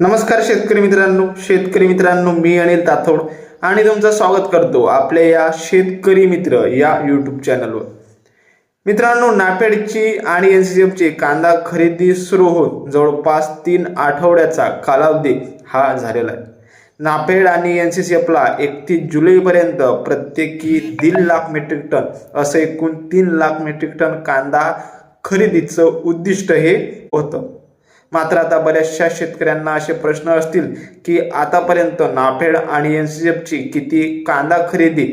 नमस्कार शेतकरी मित्रांनो शेतकरी मित्रांनो मी अनिल ताथोड आणि तुमचं स्वागत करतो आपल्या या शेतकरी मित्र या यूट्यूब चॅनलवर मित्रांनो नाफेडची आणि एन सी एफची कांदा खरेदी सुरू होऊन जवळपास तीन आठवड्याचा कालावधी हा झालेला आहे. नाफेड आणि एन सी सी एफला एकतीस जुलैपर्यंत प्रत्येकी दीड लाख मेट्रिक टन असं एकूण तीन लाख मेट्रिक टन कांदा खरेदीचं उद्दिष्ट हे होतं. मात्र आता बऱ्याचशा शेतकऱ्यांना असे प्रश्न असतील की आतापर्यंत नाफेड आणि एन सी एफची किती कांदा खरेदी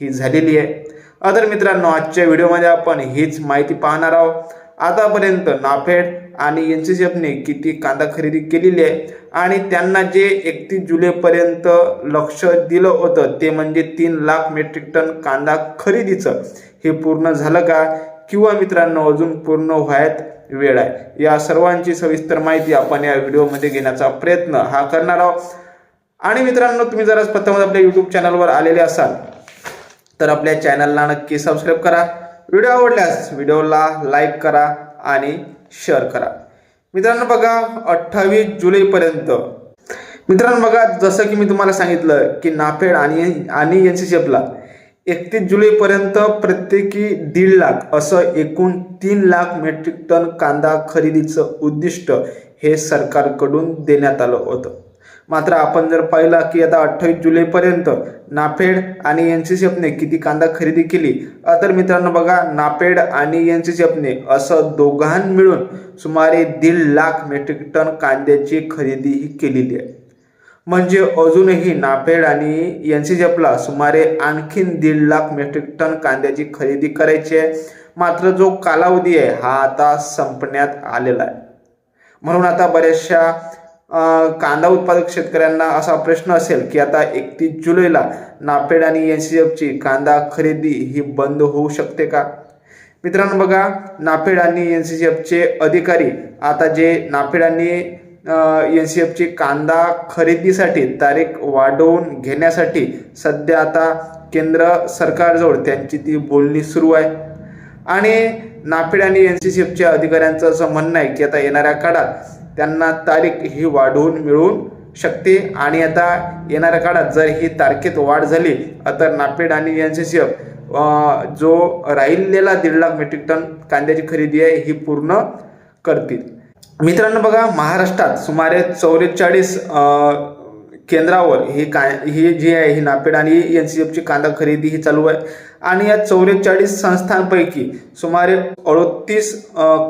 ही झालेली आहे. अदर मित्रांनो आजच्या व्हिडिओमध्ये आपण हीच माहिती पाहणार आहोत. आतापर्यंत नाफेड आणि एन सी एफने किती कांदा खरेदी केलेली आहे आणि त्यांना जे एकतीस जुलैपर्यंत लक्ष दिलं होतं ते म्हणजे तीन लाख मेट्रिक टन कांदा खरेदीचं हे पूर्ण झालं का? किंवा मित्रांनो अजून पूर्ण व्हायत वेळ आहे. या सर्वांची सविस्तर माहिती आपण या व्हिडिओमध्ये घेण्याचा प्रयत्न हा करणार आहोत. आणि मित्रांनो तुम्ही जर आज प्रथम आपल्या यूट्यूब चॅनलवर आलेले असाल तर आपल्या चॅनलला नक्की सबस्क्राईब करा. व्हिडिओ आवडल्यास व्हिडिओला लाईक करा आणि शेअर करा. मित्रांनो बघा अठ्ठावीस जुलैपर्यंत मित्रांनो बघा जसं की मी तुम्हाला सांगितलं की नाफेड आणि आणि एन सी सी एफला एकतीस जुलैपर्यंत प्रत्येकी दीड लाख असं एकूण तीन लाख मेट्रिक टन कांदा खरेदीचं उद्दिष्ट हे सरकारकडून देण्यात आलं होतं. मात्र आपण जर पाहिलं की आता अठ्ठावीस जुलैपर्यंत नाफेड आणि एन सी सी एफने किती कांदा खरेदी केली तर मित्रांनो बघा नाफेड आणि एन सी सी एफने असं दोघां मिळून सुमारे दीड लाख मेट्रिक टन कांद्याची खरेदी ही केलेली आहे. म्हणजे अजूनही नाफेड आणि एन सी एफला सुमारे आणखीन दीड लाख मेट्रिक टन कांद्याची खरेदी करायची आहे. मात्र जो कालावधी आहे हा आता संपण्यात आलेला आहे. म्हणून आता बऱ्याचशा कांदा उत्पादक शेतकऱ्यांना असा प्रश्न असेल की आता एकतीस जुलैला नाफेड आणि एन सी एफची कांदा खरेदी ही बंद होऊ शकते का? मित्रांनो बघा नाफेड आणि एन सी एफचे अधिकारी आता जे नाफेड आणि एन सी एफची कांदा खरेदीसाठी तारीख वाढवून घेण्यासाठी सध्या आता केंद्र सरकारजवळ त्यांची ती बोलणी सुरू आहे. आणि नाफेड आणि एन सी सी एफच्या अधिकाऱ्यांचं असं म्हणणं आहे की आता येणाऱ्या काळात त्यांना तारीख ही वाढवून मिळून शकते. आणि आता येणाऱ्या काळात जर ही तारखेत वाढ झाली तर नाफेड आणि एन सी सी एफ जो राहिलेला दीड लाख मेट्रिक टन कांद्याची खरेदी आहे ही पूर्ण करतील. मित्रांनो बघा महाराष्ट्रात सुमारे चौवेचाळीस केंद्रावर ही काय ही जी आहे ही नापेड आणि एन सी एफची कांदा खरेदी ही चालू आहे. आणि या चौवेचाळीस संस्थांपैकी सुमारे अडतीस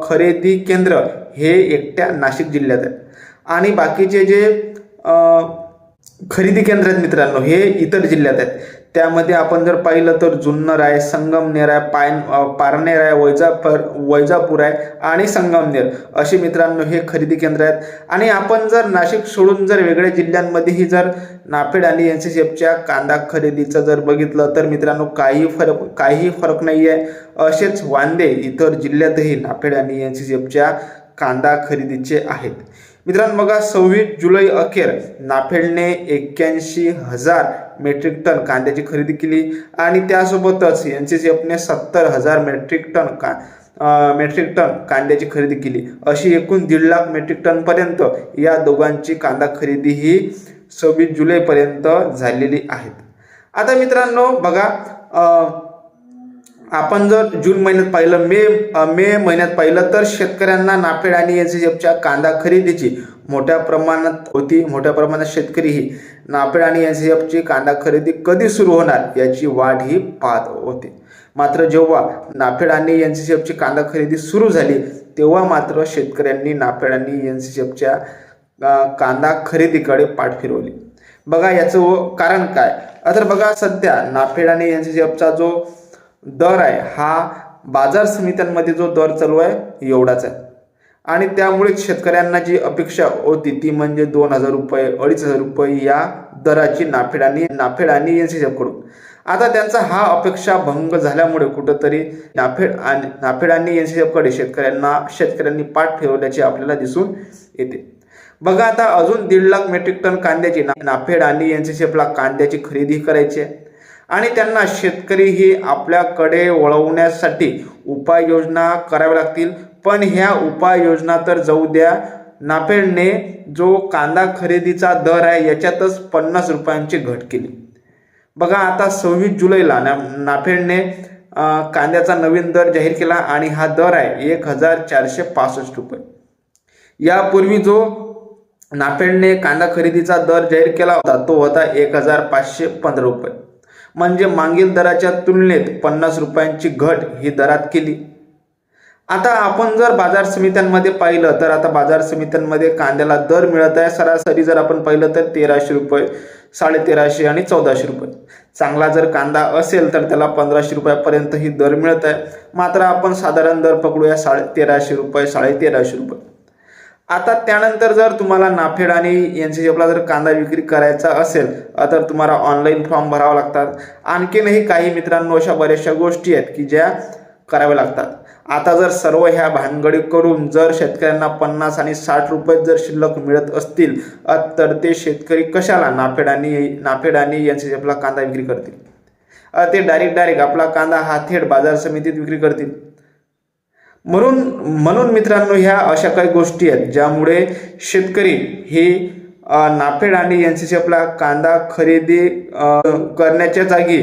खरेदी केंद्र हे एकट्या नाशिक जिल्ह्यात आहे आणि बाकीचे जे खरेदी केंद्र आहेत मित्रांनो हे इतर जिल्ह्यात आहेत. त्यामध्ये आपण जर पाहिलं तर जुन्नर आहे संगमनेर आहे पायन पारनेर आहे वैजापर वैजापूर आहे आणि संगमनेर असे मित्रांनो हे खरेदी केंद्र आहेत. आणि आपण जर नाशिक सोडून जर वेगळ्या जिल्ह्यांमध्येही जर नाफेड आणि एन सी सी एफच्या कांदा खरेदीचं जर बघितलं तर मित्रांनो काही फरक काही फरक नाही आहे असेच वांदे इतर जिल्ह्यातही नाफेड आणि एन सी सी एफच्या कांदा खरेदीचे आहेत. मित्रांनो बघा सव्वीस जुलै अखेर नाफेडने एक्क्याऐंशी हजार मेट्रिक टन कांद्याची खरेदी केली आणि त्यासोबतच एन सी सी एफने सत्तर हजार मेट्रिक टन का मेट्रिक टन कांद्याची खरेदी केली. अशी एकूण दीड लाख मेट्रिक टनपर्यंत या दोघांची कांदा खरेदी ही सव्वीस जुलैपर्यंत झालेली आहेत. आता मित्रांनो बघा आपण जर जून महिन्यात पाहिलं मे मे महिन्यात पाहिलं तर शेतकऱ्यांना नाफेड आणि एन सी एफच्या कांदा खरेदीची मोठ्या प्रमाणात होती मोठ्या प्रमाणात शेतकरी ही नाफेड आणि एन सी एफची कांदा खरेदी कधी सुरू होणार याची वाट ही पाहत होते. मात्र जेव्हा नाफेड आणि एन सी एफची कांदा खरेदी सुरू झाली तेव्हा मात्र शेतकऱ्यांनी नाफेड आणि एन सी एफच्या कांदा खरेदीकडे पाठ फिरवली. बघा याचं कारण काय? तर बघा सध्या नाफेड आणि एन सी एफचा जो दर आहे. हा बाजार समित्यांमध्ये जो दर चालू आहे एवढाच आहे. आणि त्यामुळे शेतकऱ्यांना जी अपेक्षा होती ती म्हणजे दोन हजार रुपये अडीच हजार रुपये या दराची नाफेड आणि नाफेड आणि एन सी कडून. आता त्यांचा हा अपेक्षा भंग झाल्यामुळे कुठंतरी नाफेड आणि नाफेड आणि एन सी कडे शेतकऱ्यांना शेतकऱ्यांनी पाठ फिरवल्याचे आपल्याला दिसून येते. बघा आता अजून दीड लाख मेट्रिक टन कांद्याची नाफेड आणि एन सी कांद्याची खरेदी करायची आहे. आणि त्यांना शेतकरी ही आपल्याकडे वळवण्यासाठी उपाययोजना कराव्या लागतील. पण ह्या उपाययोजना तर जाऊ द्या. नाफेडने जो कांदा खरेदीचा दर आहे याच्यातच पन्नास रुपयांची घट केली. बघा आता सव्वीस जुलैला ना नाफेडने कांद्याचा नवीन दर जाहीर केला आणि हा दर आहे एक हजार चारशे पासष्ट रुपये. यापूर्वी जो नाफेडने कांदा खरेदीचा दर जाहीर केला होता तो होता एक हजार पाचशे पंधरा रुपये. म्हणजे मागील दराच्या तुलनेत पन्नास रुपयांची घट ही दरात केली. आता आपण जर बाजार समित्यांमध्ये पाहिलं तर आता बाजार समित्यांमध्ये कांद्याला दर मिळत आहे सरासरी जर आपण पाहिलं तर तेराशे रुपये साडेतेराशे आणि चौदाशे रुपये. चांगला जर कांदा असेल तर त्याला पंधराशे रुपयापर्यंत ही दर मिळत आहे. मात्र आपण साधारण दर पकडूया साडे तेराशे रुपये साडेतेराशे रुपये. आता त्यानंतर जर तुम्हाला नाफेड आणि एन सी जर कांदा विक्री करायचा असेल तर तुम्हाला ऑनलाईन फॉर्म भरावा लागतात. आणखीनही काही मित्रांनो अशा बऱ्याचशा गोष्टी आहेत की ज्या कराव्या लागतात. आता जर सर्व ह्या भानगडी करून जर शेतकऱ्यांना पन्नास आणि साठ रुपये जर शिल्लक मिळत असतील तर ते शेतकरी कशाला नाफेड आणि नाफेड आणि एन सी कांदा विक्री करतील? ते डायरेक्ट डायरेक्ट आपला कांदा हा थेट बाजार समितीत विक्री करतील. म्हणून म्हणून मित्रांनो ह्या अशा काही गोष्टी आहेत ज्यामुळे शेतकरी हे नाफेड आणि एन सी सी आपला कांदा खरेदी करण्याच्या जागी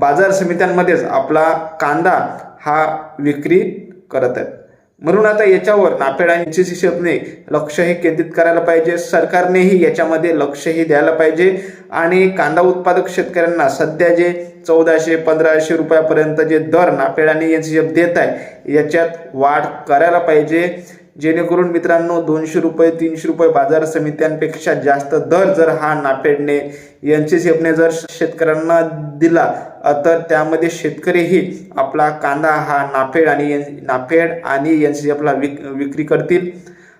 बाजार समित्यांमध्येच आपला कांदा हा विक्री करत आहेत. म्हणून आता याच्यावर नाफेड आणि एन सी सी लक्ष हे केंद्रित करायला पाहिजे. सरकारनेही याच्यामध्ये लक्षही द्यायला पाहिजे. आणि कांदा उत्पादक शेतकऱ्यांना सध्या जे चौदाशे पंधराशे रुपयापर्यंत जे दर नाफेड आणि एन सी एफ देत आहे याच्यात वाढ करायला पाहिजे. जेणेकरून मित्रांनो दोनशे रुपये तीनशे रुपये बाजार समित्यांपेक्षा जास्त दर जर हा नाफेडने एन सी सी एफने जर शेतकऱ्यांना दिला तर त्यामध्ये शेतकरीही आपला कांदा हा नाफेड आणि एन- नाफेड आणि एन सी सी एफला विक विक्री करतील.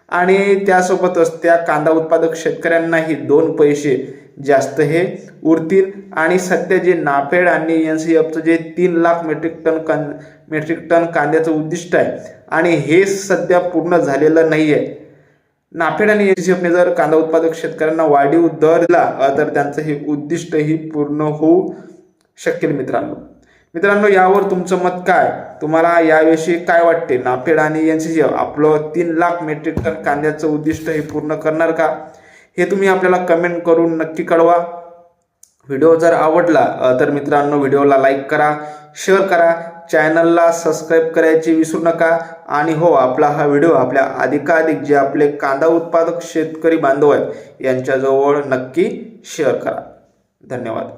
आणि त्यासोबतच त्या कांदा उत्पादक शेतकऱ्यांनाही दोन पैसे जास्त हे उरतील. आणि सध्या जे नाफेड आणि एन सी एफचं जे तीन लाख मेट्रिक टन कां मेट्रिक टन कांद्याचं उद्दिष्ट आहे. आणि हे सध्या पूर्ण झालेलं नाही आहे नाफेड आणि एन एफने जर कांदा उत्पादक शेतकऱ्यांना वाढीव दर दिला तर त्यांचं हे उद्दिष्टही पूर्ण होऊ शकेल मित्रांनो. मित्रांनो यावर तुमचं मत काय? तुम्हाला याविषयी काय वाटते? नाफेड आणि एन सी सी आपलं तीन लाख मेट्रिक टन कांद्याचं उद्दिष्ट हे पूर्ण करणार का? हे तुम्ही आपल्याला कमेंट करून नक्की कळवा. व्हिडिओ जर आवडला तर मित्रांनो व्हिडिओला लाईक करा शेअर करा चॅनलला सबस्क्राईब करायची विसरू नका आणि हो आपला हा व्हिडिओ आपल्या अधिकाधिक जे आपले कांदा उत्पादक शेतकरी बांधव आहेत यांच्याजवळ नक्की शेअर करा. धन्यवाद.